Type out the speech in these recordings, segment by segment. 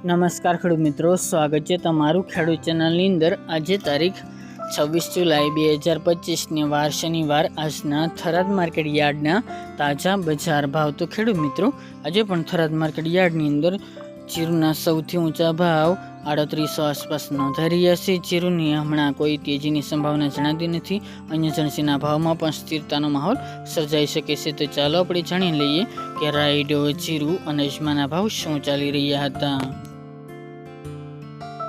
નમસ્કાર ખેડૂત મિત્રો, સ્વાગત છે તમારું ખેડૂત ચેનલની અંદર. આજે તારીખ છવ્વીસ જુલાઈ બે હજાર પચીસને વાર શનિવાર. આજના થરાદ માર્કેટ યાર્ડના તાજા બજાર ભાવ. તો ખેડૂત મિત્રો, આજે પણ થરાદ માર્કેટ યાર્ડની અંદર જીરુના સૌથી ઊંચા ભાવ આડત્રીસો આસપાસ નોંધાઈ રહ્યા છે. જીરુની હમણાં કોઈ તેજીની સંભાવના જણાતી નથી. અન્ય જણસીના ભાવમાં પણ સ્થિરતાનો માહોલ સર્જાઈ શકે છે. તો ચાલો આપણે જાણી લઈએ કે રાઈડો જીરુ અને અજમાના ભાવ શું ચાલી રહ્યા હતા.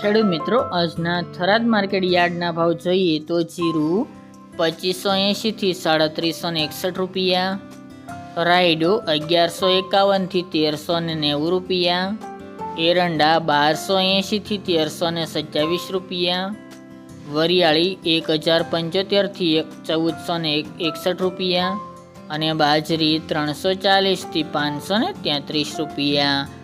ખેડૂત મિત્રો, આજના થરાદ માર્કેટ યાર્ડના ભાવ જોઈએ તો જીરું પચીસો એંશીથી સાડત્રીસો ને એકસઠ રૂપિયા, રાયડો અગિયારસો એકાવનથી તેરસો ને નેવું રૂપિયા, એરંડા બારસો એંશીથી તેરસો ને સત્યાવીસ રૂપિયા, વરિયાળી એક હજાર પંચોતેરથી એક ચૌદસો ને એક એકસઠ રૂપિયા અને બાજરી ત્રણસો ચાલીસથી પાંચસો ને ત્યાંત્રીસ રૂપિયા.